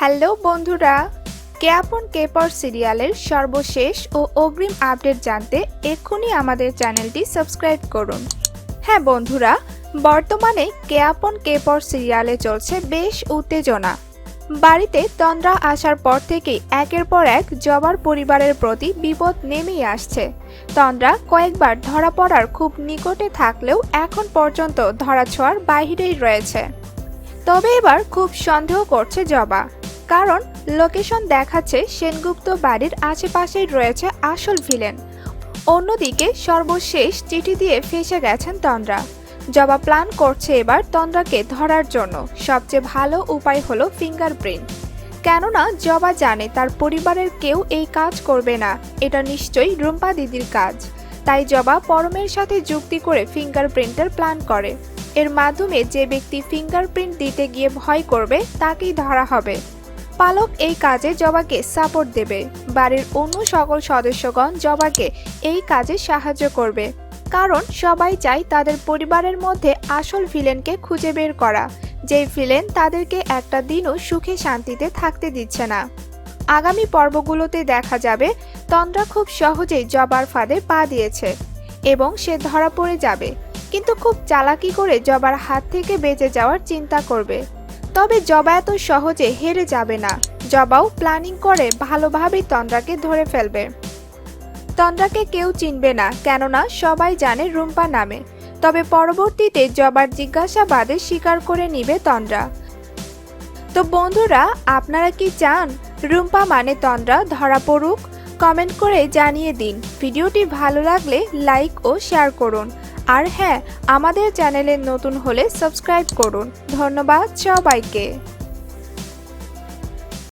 Hello বন্ধুরা কেয়াপন কেপর সিরিয়ালের সর্বশেষ ও অগ্রিম আপডেট জানতে এক্ষুনি আমাদের চ্যানেলটি সাবস্ক্রাইব করুন। হ্যাঁ বন্ধুরা, বর্তমানে কেয়াপন কেপর সিরিয়ালে চলছে বেশ উত্তেজনা। বাড়িতে তন্দ্রা আসার পর থেকেই একের পর এক জবার পরিবারের প্রতি বিপদ নেমেই আসছে। তন্দ্রা কয়েকবার ধরা পড়ার খুব নিকটে থাকলেও এখন পর্যন্ত ধরাছোঁয়ার বাহিরেই রয়েছে। তবে এবার খুব সন্দেহ করছে জবা। কারণ লোকেশন দেখাচ্ছে সেনগুপ্ত বাড়ির আশেপাশেই রয়েছে আসল ভিলেন। অন্যদিকে সর্বশেষ চিঠি দিয়ে ফেসে গেছেন তন্দ্রা। জবা প্ল্যান করছে এবার তন্দ্রাকে ধরার জন্য। সবচেয়ে ভালো উপায় হলো ফিঙ্গারপ্রিন্ট। কেননা জবা জানে তার পরিবারের কেউ এই কাজ করবে না। এটা নিশ্চয়ই রুম্পা দিদির কাজ। তাই জবা পরমের সাথে যুক্তি করে ফিঙ্গারপ্রিন্টের প্ল্যান করে। এর মাধ্যমে যে ব্যক্তি ফিঙ্গারপ্রিন্ট দিতে গিয়ে ভয় করবে, তাকেই ধরা হবে। পালক এই কাজে জবাকে সাপোর্ট দেবে। বাড়ির অন্য সকল সদস্যগণ জবাকে এই কাজে সাহায্য করবে। কারণ সবাই চায় তাদের পরিবারের মধ্যে আসল ভিলেনকে খুঁজে বের করা। যেই ভিলেন তাদেরকে একটা দিনও সুখে শান্তিতে থাকতে দিচ্ছে না। আগামী পর্বগুলোতে দেখা যাবে, তন্দ্রা খুব সহজেই জবার ফাঁদে পা দিয়েছে এবং সে ধরা পড়ে যাবে। কিন্তু খুব চালাকি করে জবার হাত থেকে বেঁচে যাওয়ার চিন্তা করবে। তবে জবা এত সহজে হেরে যাবে না। জবাও প্ল্যানিং করে ভালোভাবেই তন্দ্রাকে ধরে ফেলবে। তন্দ্রাকে কেউ চিনবে না, কেননা সবাই জানে রুম্পা নামে। তবে পরবর্তীতে জবার জিজ্ঞাসাবাদে স্বীকার করে নিবে তন্দ্রা। তো বন্ধুরা, আপনারা কি চান? রুম্পা মানে তন্দ্রা, ধরা পড়ুক? কমেন্ট করে জানিয়ে দিন। ভিডিওটি ভালো লাগলে লাইক ও শেয়ার করুন। আর হ্যাঁ আমাদের চ্যানেলে নতুন হলে সাবস্ক্রাইব করুন। ধন্যবাদ সবাইকে।